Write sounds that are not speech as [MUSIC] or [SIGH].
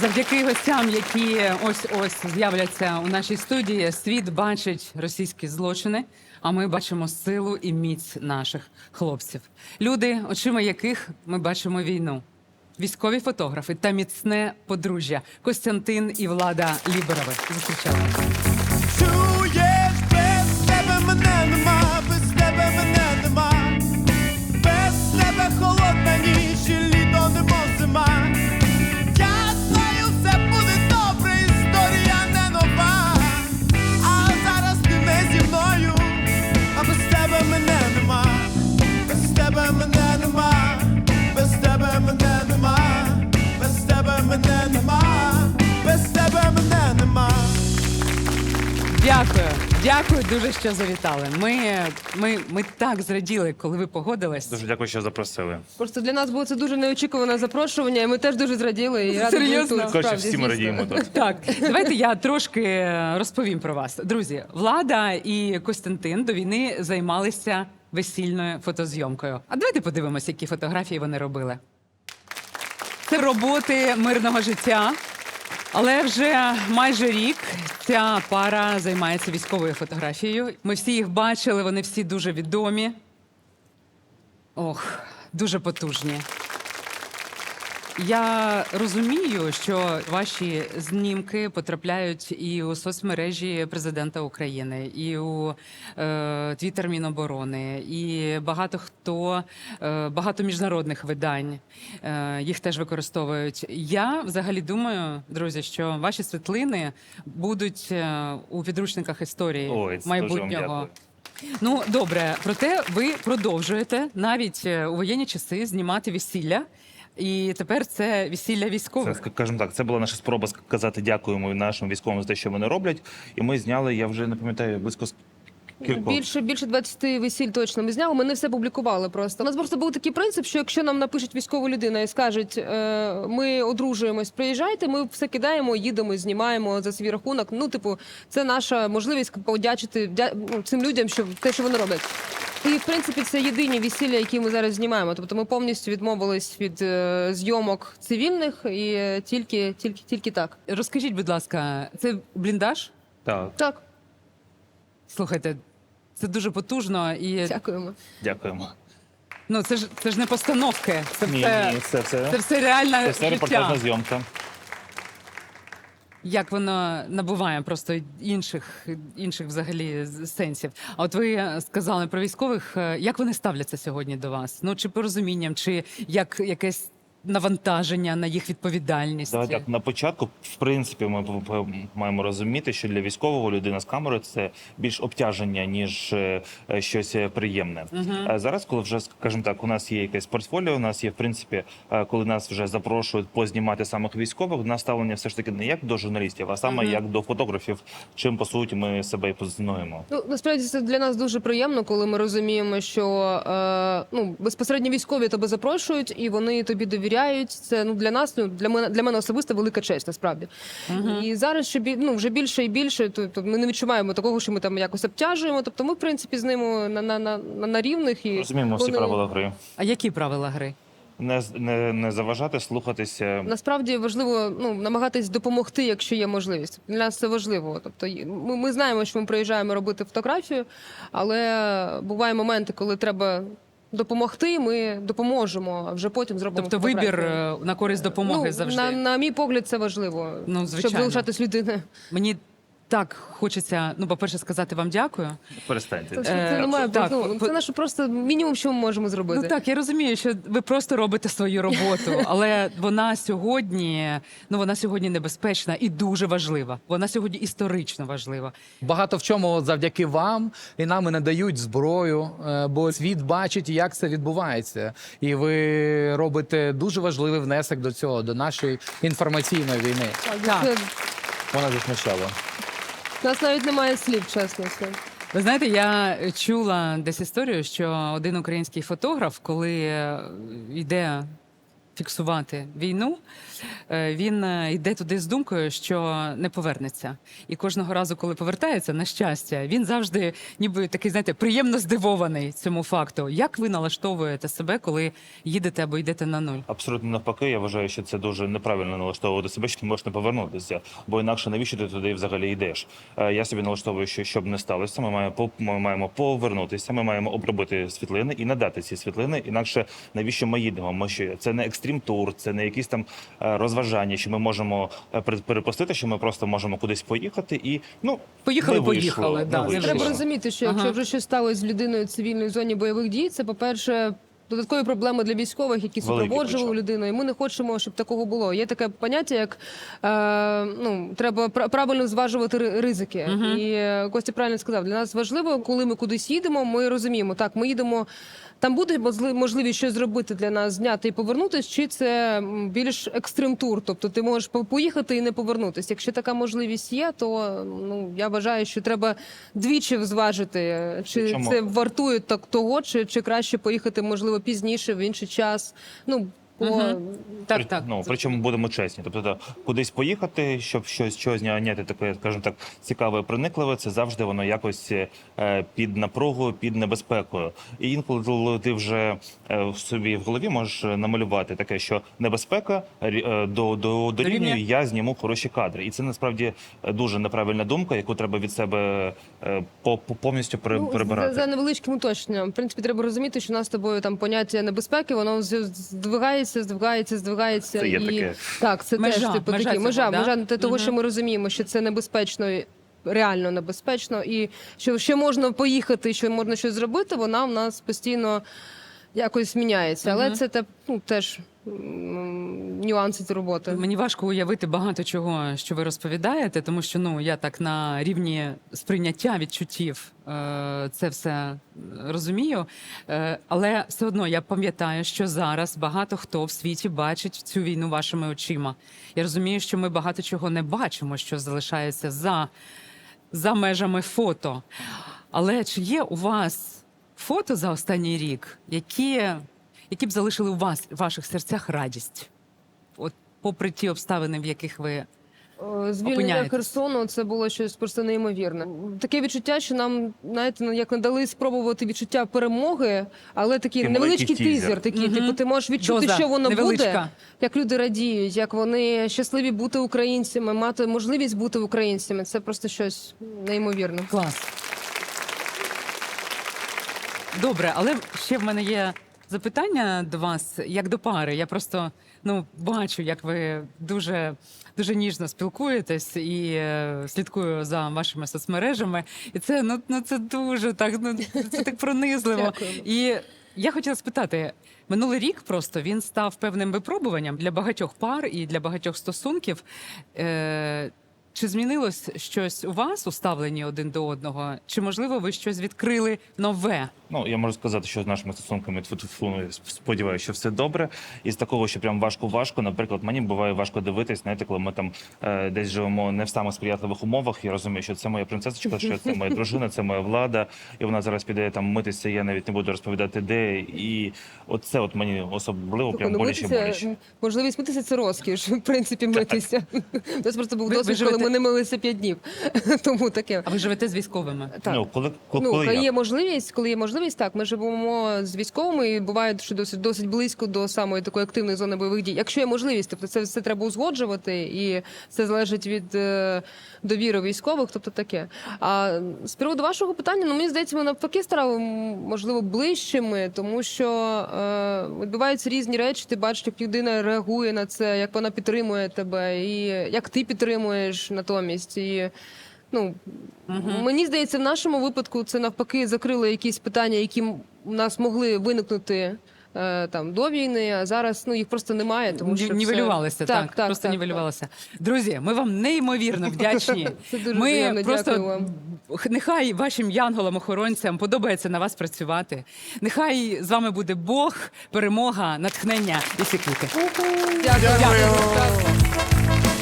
Завдяки гостям, які ось ось з'являться у нашій студії, світ бачить російські злочини. А ми бачимо силу і міць наших хлопців. Люди, очима яких ми бачимо війну. Військові фотографи та міцне подружжя Костянтин і Влада Ліберови. Зустрічаємо. Дякую, дякую дуже, що завітали. Ми, ми, ми так зраділи, коли ви погодились. Дуже дякую, що запросили. Просто для нас було це дуже неочікуване запрошування, і ми теж дуже зраділи. І раді бути Серйозно? тут, Коротше, справді, всі ми звісно. радіємо тут. Так, давайте я трошки розповім про вас. Друзі, Влада і Костянтин до війни займалися весільною фотозйомкою. А давайте подивимося, які фотографії вони робили. Це роботи мирного життя. Але вже майже рік ця пара займається військовою фотографією. Ми всі їх бачили, вони всі дуже відомі. Ох, дуже потужні. Я розумію, що ваші знімки потрапляють і у соцмережі президента України, і у е, Твіттер Міноборони, і багато хто, е, багато міжнародних видань е, їх теж використовують. Я взагалі думаю, друзі, що ваші світлини будуть е, у підручниках історії Ой, майбутнього. Ну добре, проте ви продовжуєте навіть е, у воєнні часи знімати весілля, і тепер це весілля Це, військових. скажімо так, це була наша спроба сказати дякуємо нашим військовим за те, що вони роблять. І ми зняли, я вже не пам'ятаю, близько кількох. Більше більше 20 весіль точно ми зняли. Ми не все публікували. Просто у нас просто був такий принцип, що якщо нам напишуть військова людина і скажуть, е, ми одружуємось, приїжджайте, ми все кидаємо, їдемо, знімаємо за свій рахунок. Ну, типу, це наша можливість подячити дя- ну, цим людям, що те, що вони роблять. І в принципі це єдині весілля, які ми зараз знімаємо. Тобто ми повністю відмовились від е, зйомок цивільних і е, тільки, тільки, тільки так. Розкажіть, будь ласка, це бліндаж? Так, Так, Слухайте, це дуже потужно і дякуємо. дякуємо. ну це ж це ж не постановки. Це Ні, все, ні, це все. це все реальне Це все життя. репортажна зйомка. Як воно набуває просто інших інших взагалі сенсів. А от ви сказали про військових, е, як вони ставляться сьогодні до вас? Ну чи порозумінням, чи як якесь навантаження на їх відповідальність? Давай так на початку, в принципі, ми маємо розуміти, що для військового людина з камерою це більш обтяження, ніж е, е, щось е, приємне. А зараз, коли вже скажімо так, у нас є якесь портфоліо, у нас є в принципі, е, коли нас вже запрошують познімати самих військових, у нас ставлення все ж таки не як до журналістів, а саме як до фотографів, чим по суті ми себе і позиціонуємо. Ну насправді це для нас дуже приємно, коли ми розуміємо, що е, ну безпосередньо військові тебе запрошують і вони тобі довіряють. Це ну для нас, ну для мене для мене особисто велика честь, насправді. І зараз ще ну, вже більше і більше. Тобто ми не відчуваємо такого, що ми там якось обтяжуємо. Тобто, ми в принципі з ними на на, на, на, рівних і Розуміємо всі вони- правила гри. А які правила гри? Не, не, не заважати, слухатися. Насправді важливо ну намагатись допомогти, якщо є можливість. Для нас це важливо. Тобто, ми, ми знаємо, що ми приїжджаємо робити фотографію, але бувають моменти, коли треба допомогти. Ми допоможемо, а вже потім зробимо. Тобто вибір е, на користь допомоги ну, завжди. На, на мій погляд, це важливо, Ну, щоб звичайно. залишатись людиною. Мені так хочеться, ну, по-перше, сказати вам дякую. Перестаньте. Це, Е, це немає так, ну, по- це наше просто мінімум, що ми можемо зробити. Ну так, я розумію, що ви просто робите свою роботу, [LAUGHS] але вона сьогодні, ну вона сьогодні небезпечна і дуже важлива. Вона сьогодні історично важлива. Багато в чому завдяки вам і нам і надають зброю, е, бо світ бачить, як це відбувається. І ви робите дуже важливий внесок до цього, до нашої інформаційної війни. Так. Це, Вона засмущала. У нас навіть немає слів, чесно. Ви знаєте, я чула десь історію, що один український фотограф, коли е, йде фіксувати війну, е, він е, йде туди з думкою, що не повернеться. І кожного разу, коли повертається, на щастя, він завжди ніби такий, знаєте, приємно здивований цьому факту. Як ви налаштовуєте себе, коли їдете або йдете на нуль? Абсолютно навпаки, я вважаю, що це дуже неправильно налаштовувати себе, що ти можеш не повернутися, бо інакше навіщо ти туди взагалі йдеш? Е, Я собі налаштовую, що щоб не сталося, ми маємо ми маємо повернутися, ми маємо обробити світлини і надати ці світлини. Інакше навіщо ми їдемо? Ми що це не екстрім тур, це не якісь там е, розважання, що ми можемо е, перепустити, що ми просто можемо кудись поїхати і ну Поїхали, не вийшло, поїхали, не да, вийшло. Треба розуміти, що Ага. якщо вже щось сталося з людиною в цивільній зоні бойових дій, це по-перше. Додаткові проблеми для військових, які супроводжували людину, і ми не хочемо, щоб такого було. Є таке поняття, як е, ну треба пра- правильно зважувати ри- ризики. І е, Костя правильно сказав, для нас важливо, коли ми кудись їдемо, ми розуміємо, так ми їдемо. Там буде можли- можливість щось зробити для нас, зняти і повернутися, чи це більш екстрим тур. Тобто ти можеш по- поїхати і не повернутися. Якщо така можливість є, то ну я вважаю, що треба двічі зважити, е, чи Причому- це вартує так того, чи, чи краще поїхати, можливо, пізніше в інший час. Ну по. Так, При- так. Ну, причому будемо чесні. Тобто кудись поїхати, щоб щось щось зняти таке, скажімо так, цікаве, проникливе, це завжди воно якось е, під напругою, під небезпекою. І інколи ти вже е, в собі в голові можеш намалювати таке, що небезпека е, до, до, дорівнює, Дорівнює. я зніму хороші кадри. І це насправді дуже неправильна думка, яку треба від себе по, по- повністю пере- Ну. За, за невеличким уточненням. В принципі, треба розуміти, що у нас з тобою там поняття небезпеки, воно з- здвигається, здвигається, здвигається. Це є і... таке. Так, це Межа, теж типу межа такі цього, межа, да? межа те- того, угу. що ми розуміємо, що це небезпечно. Реально небезпечно, і що ще можна поїхати, що можна щось зробити, вона в нас постійно якось міняється. Але це те, ну, теж м, нюанси цієї роботи. Мені важко уявити багато чого, що ви розповідаєте, тому що ну я так на рівні сприйняття відчуттів е, це все розумію. Е, але все одно я пам'ятаю, що зараз багато хто в світі бачить цю війну вашими очима. Я розумію, що ми багато чого не бачимо, що залишається за, за межами фото. Але чи є у вас фото за останній рік, які, які б залишили у вас в ваших серцях радість? От попри ті обставини, в яких ви Е, Звільнення Херсону це було щось просто неймовірне. Таке відчуття, що нам знаєте, ну, як надали спробувати відчуття перемоги, але такий Такий невеличкий тізер. Такий, Мгм. типу, ти можеш відчути, Доза що воно невеличка. буде, як люди радіють, як вони щасливі бути українцями, мати можливість бути українцями. Це просто щось неймовірне. клас. Добре, але ще в мене є запитання до вас, як до пари. Я просто ну бачу, як ви дуже. Дуже ніжно спілкуєтесь і е, слідкую за вашими соцмережами. І це ну, ну це дуже так. Ну це так пронизливо. І я хотіла спитати: минулий рік просто він став певним випробуванням для багатьох пар і для багатьох стосунків. Е, чи змінилось щось у вас у ставленні один до одного? Чи можливо ви щось відкрили нове? Ну, я можу сказати, що з нашими стосунками тьфу-тьфу, ну, сподіваюся, що все добре. І з такого, що прям важко-важко, наприклад, мені буває важко дивитись, знаєте, коли ми там е, десь живемо не в самих сприятливих умовах. Я розумію, що це моя принцесочка, що це моя дружина, це моя влада, і вона зараз піде там митися. Я навіть не буду розповідати, де. І оце от мені особливо прям ну, боляче боляче. можливість митися це розкіш, в принципі, митися. [LAUGHS] Нас просто був Ви- ви досвід, коли ми не милися п'ять днів. [LAUGHS] Тому таке. А ви живете з військовими? Так. Ну, коли, коли, Ну, коли коли як? є можливість, коли є можливість, так ми живемо з військовими і буває, що досить досить близько до самої такої активної зони бойових дій. Якщо є можливість, тобто це все треба узгоджувати, і це залежить від е, довіри військових, тобто таке. А з приводу вашого питання, ну мені здається, ми навпаки стали можливо ближчими, тому що е, відбуваються різні речі. Ти бачиш, як людина реагує на це, як вона підтримує тебе, і як ти підтримуєш натомість. І Ну мені здається, в нашому випадку це навпаки закрило якісь питання, які у нас могли виникнути е, там до війни, а зараз ну їх просто немає. Тому що Ні- все- Нівелювалися, так, просто нівелювалися. Друзі, ми вам неймовірно [LAUGHS] вдячні. Це дуже ми приємно, просто дякую вам. нехай вашим янголам-охоронцям подобається на вас працювати. Нехай з вами буде Бог, перемога, натхнення і всі квіти. Дякую. Дякую. Дякую.